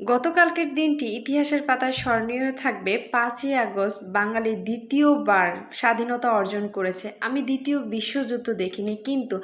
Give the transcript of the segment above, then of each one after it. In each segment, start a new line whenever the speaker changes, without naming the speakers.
গতকালকের দিনটি ইতিহাসের পাতায় স্মরণীয় থাকবে পাঁচই আগস্ট, বাঙালি দ্বিতীয়বার স্বাধীনতা অর্জন করেছে। আমি দ্বিতীয় বিশ্বযুদ্ধ দেখিনি, কিন্তু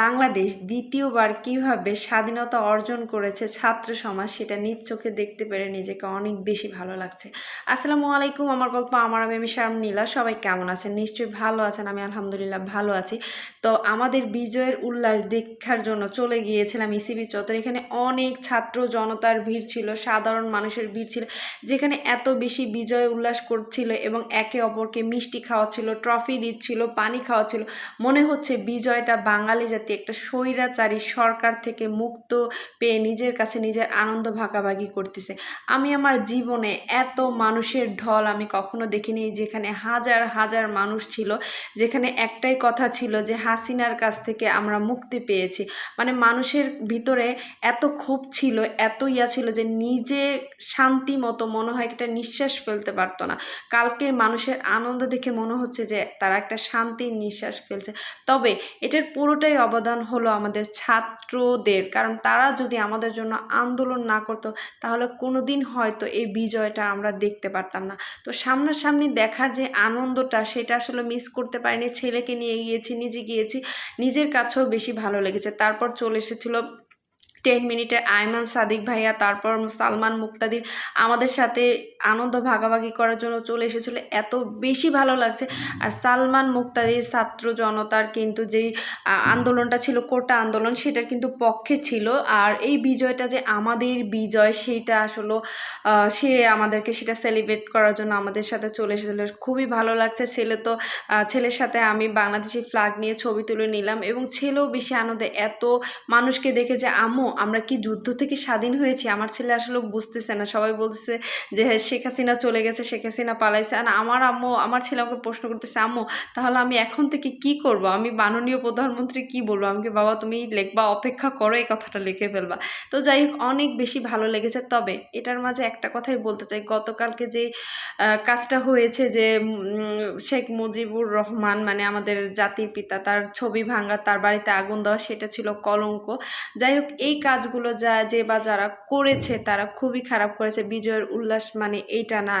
বাংলাদেশ দ্বিতীয়বার কীভাবে স্বাধীনতা অর্জন করেছে ছাত্র সমাজ সেটা নিজ চোখে দেখতে পেরে নিজেকে অনেক বেশি ভালো লাগছে। আসসালামু আলাইকুম, আমার গল্প আমার আমি শ্যাম নীলা, সবাই কেমন আছেন? নিশ্চয়ই ভালো আছেন, আমি আলহামদুলিল্লাহ ভালো আছি। তো আমাদের বিজয়ের উল্লাস দেখার জন্য চলে গিয়েছিলাম ইসিবি চত্বর, এখানে অনেক ছাত্র জনতার ভিড় ছিল সাধারণ মানুষের ভিড় ছিল, যেখানে এত বেশি বিজয় উল্লাস করছিল এবং একে অপরকে মিষ্টি খাওয়াচ্ছিল ট্রফি দিচ্ছিল, পানি খাওয়াচ্ছিল। মনে হচ্ছে বিজয়টা বাঙালি জাতি, একটা স্বৈরাচারী সরকার থেকে মুক্ত পেয়ে নিজের কাছে নিজের আনন্দ ভাগাভাগি করতেছে। আমি আমার জীবনে এত মানুষের ঢল আমি কখনো দেখিনি, যেখানে হাজার হাজার মানুষ ছিল, যেখানে একটাই কথা ছিল যে হাসিনার কাছ থেকে আমরা মুক্তি পেয়েছি। মানে মানুষের ভিতরে এত ক্ষোভ ছিল, এত ইয়া ছিল যে নিজে শান্তি মতো মনে হয় একটা নিঃশ্বাস ফেলতে পারতো না। কালকে মানুষের আনন্দ দেখে মনে হচ্ছে যে তারা একটা শান্তির নিঃশ্বাস ফেলছে। তবে এটার পুরোটাই অবদান হলো আমাদের ছাত্রদের, কারণ তারা যদি আমাদের জন্য আন্দোলন না করতো, তাহলে কোনো দিন হয়তো এই বিজয়টা আমরা দেখতে পারতাম না। তো সামনাসামনি দেখার যে আনন্দটা, সেটা আসলে মিস করতে পারিনি। ছেলেকে নিয়ে গিয়েছি, নিজে গিয়েছি, নিজের কাছেও বেশি ভালো লেগেছে। তারপর চলে এসেছিল টেন মিনিটের আয়মান সাদিক ভাইয়া, তারপর সালমান মুক্তাদির আমাদের সাথে আনন্দ ভাগাভাগি করার জন্য চলে এসেছিল। এত বেশি ভালো লাগছে। আর সালমান মুক্তাদির ছাত্র জনতার কিন্তু যেই আন্দোলনটা ছিল, কোটা আন্দোলন সেটা কিন্তু পক্ষে ছিল। আর এই বিজয়টা যে আমাদের বিজয়, সেইটা আসলে সে আমাদেরকে সেটা সেলিব্রেট করার জন্য আমাদের সাথে চলে এসেছিল। খুবই ভালো লাগছে। ছেলে তো ছেলের সাথে আমি বাংলাদেশি ফ্ল্যাগ নিয়ে ছবি তুলে নিলাম এবং ছেলেও বেশি আনন্দে এত মানুষকে দেখে যে, আম্মু আমরা কি যুদ্ধ থেকে স্বাধীন হয়েছি? আমার ছেলে আসলে বুঝতেছে না। সবাই বলতেছে যে হ্যাঁ শেখ হাসিনা চলে গেছে, শেখ হাসিনা পালাইছে। আর আমার আম্মু, আমার ছেলে আমাকে প্রশ্ন করতেছে, আম্মু, তাহলে আমি এখন থেকে কি করব? আমি মাননীয় প্রধানমন্ত্রী কি বলব? আমাকে বাবা, তুমি লেখবা, অপেক্ষা করো, এই কথাটা লিখে ফেলবা। তো যাই হোক, অনেক বেশি ভালো লেগেছে। তবে এটার মাঝে একটা কথাই বলতে চাই। গতকালকে যে কাজটা হয়েছে যে শেখ মুজিবুর রহমান মানে আমাদের জাতির পিতা, তার ছবি ভাঙা, তার বাড়িতে আগুন দেওয়া, সেটা ছিল কলঙ্ক। যাই হোক, এই কাজগুলো যা, যে বা যারা করেছে, তারা খুবই খারাপ করেছে। বিজয়ের উল্লাস মানে এইটা না।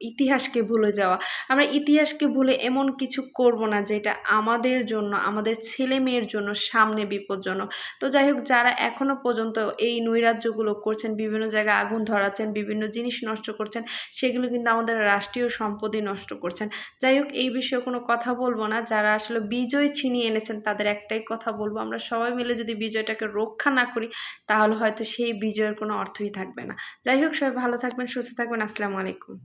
ইতিহাসকে ভুলে যাওয়া। আমরা ইতিহাসকে ভুলে এমন কিছু করব না যেটা আমাদের জন্য, আমাদের ছেলে মেয়ের জন্য সামনে বিপজ্জনক। তো যাই হোক, যারা এখনও পর্যন্ত এই নৈরাজ্যগুলো করছেন, বিভিন্ন জায়গায় আগুন ধরাচ্ছেন, বিভিন্ন জিনিস নষ্ট করছেন, সেগুলো কিন্তু আমাদের রাষ্ট্রীয় সম্পদই নষ্ট করছেন। যাই হোক, এই বিষয়ে কোনো কথা বলব না। যারা আসলে বিজয় ছিনিয়ে এনেছেন, তাদের একটাই কথা বলব। আমরা সবাই মিলে যদি বিজয়টাকে রক্ষা না করি, তাহলে হয়তো সেই বিজয়ের কোনো অর্থই থাকবে না। যাই হোক, সবাই ভালো থাকবেন, সুস্থ থাকবেন। আসসালামু আলাইকুম।